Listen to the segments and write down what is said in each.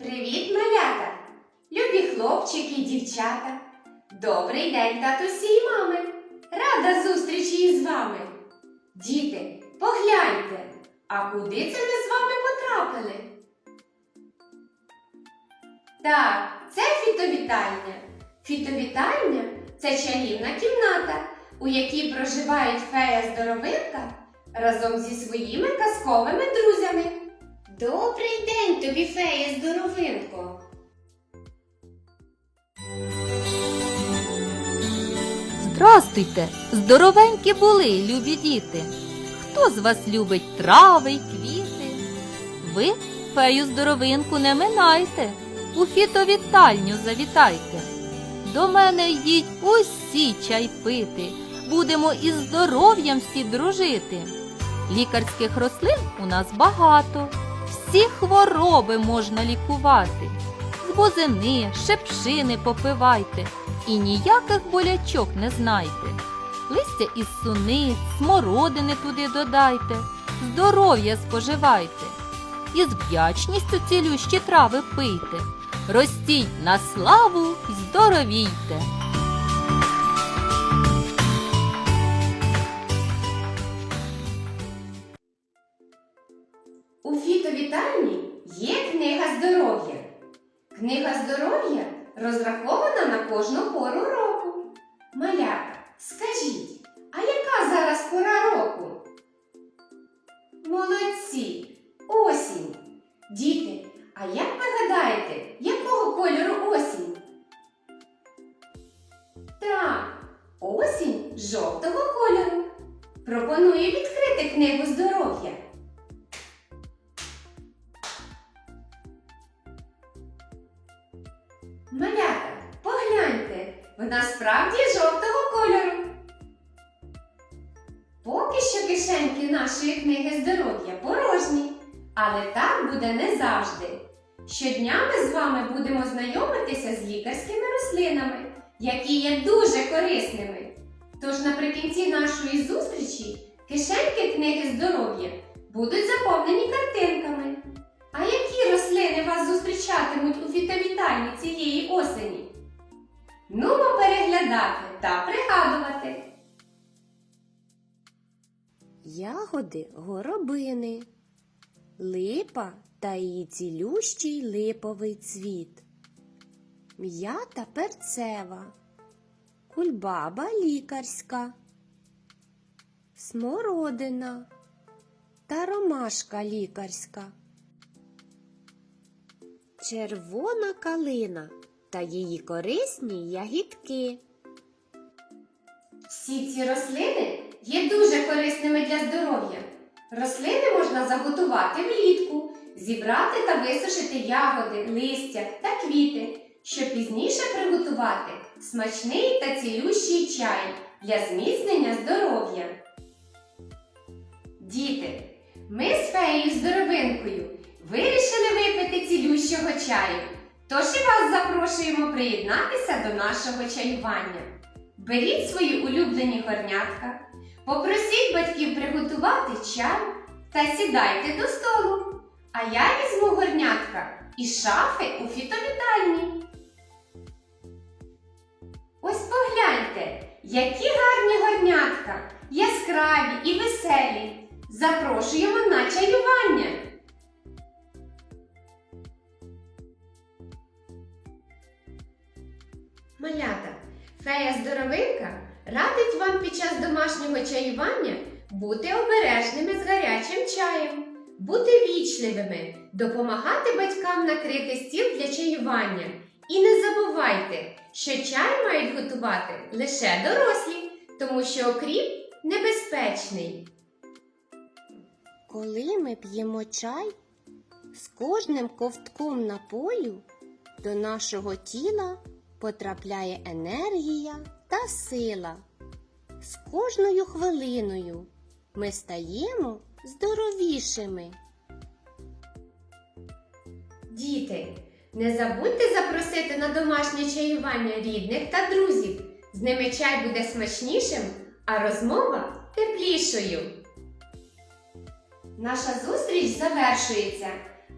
Привіт, малята! Любі хлопчики і дівчата! Добрий день, татусі і мами! Рада зустрічі із вами! Діти, погляньте, а куди це ми з вами потрапили? Так, це фітовітальня. Фітовітальня це чарівна кімната, у якій проживають фея здоровинка разом зі своїми казковими друзями. Добрий день тобі, фея здоровинко! Здрастуйте, здоровенькі були, любі діти. Хто з вас любить трави й квіти? Ви фею здоровинку не минайте, у фітовітальню завітайте. До мене йдіть усі чай пити, будемо із здоров'ям всі дружити. Лікарських рослин у нас багато, всі хвороби можна лікувати. З шепшини попивайте і ніяких болячок не знайте. Листя із суниць, смородини туди додайте, здоров'я споживайте. І з вдячністю цілющі трави пийте. Ростіть на славу й здоровійте. Фітовітальні є книга здоров'я. Книга здоров'я розрахована на кожну пору року. Малята, скажіть, а яка зараз пора року? Молодці! Осінь! Діти, а як ви гадаєте, якого кольору осінь? Так, осінь жовтого кольору. Пропоную відкрити книгу здоров'я. Справді жовтого кольору. Поки що кишеньки нашої книги здоров'я порожні, але так буде не завжди. Щодня ми з вами будемо знайомитися з лікарськими рослинами, які є дуже корисними. Тож наприкінці нашої зустрічі кишеньки книги здоров'я будуть заповнені картинками. А які рослини вас зустрічатимуть у фітовітальні цієї осені? Нумо переглядати та пригадувати. Ягоди горобини, липа та її цілющий липовий цвіт, м'ята перцева, кульбаба лікарська, смородина та ромашка лікарська, червона калина та її корисні ягідки. Всі ці рослини є дуже корисними для здоров'я. Рослини можна заготувати влітку, зібрати та висушити ягоди, листя та квіти, щоб пізніше приготувати смачний та цілющий чай для зміцнення здоров'я. Діти, ми з феєю здоровинкою вирішили випити цілющого чаю. Тож і вас запрошуємо приєднатися до нашого чаювання. Беріть свої улюблені горнятка, попросіть батьків приготувати чай та сідайте до столу. А я візьму горнятка із шафи у фітовітальні. Ось погляньте, які гарні горнятка, яскраві і веселі. Запрошуємо на чаювання. Малята, фея здоровинка радить вам під час домашнього чаювання бути обережними з гарячим чаєм, бути вічливими, допомагати батькам накрити стіл для чаювання. І не забувайте, що чай мають готувати лише дорослі, тому що окріп небезпечний. Коли ми п'ємо чай, з кожним ковтком напою до нашого тіла потрапляє енергія та сила. З кожною хвилиною ми стаємо здоровішими. Діти, не забудьте запросити на домашнє чаювання рідних та друзів. З ними чай буде смачнішим, а розмова теплішою. Наша зустріч завершується.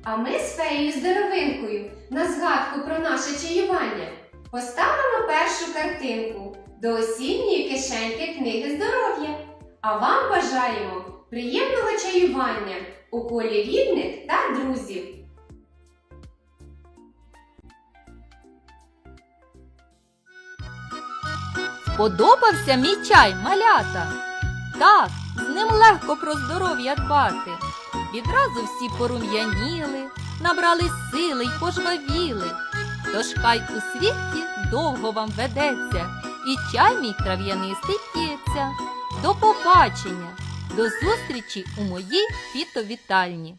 А ми з феєю здоровинкою на згадку про наше чаювання поставимо першу картинку до осінньої кишеньки книги здоров'я. А вам бажаємо приємного чаювання у колі рідних та друзів. Сподобався мій чай, малята? Так, з ним легко про здоров'я дбати. Відразу всі порум'яніли, набрали сили й пожвавіли. Тож хай у світі довго вам ведеться, і чай мій трав'янистий п'ється. До побачення, до зустрічі у моїй фітовітальні.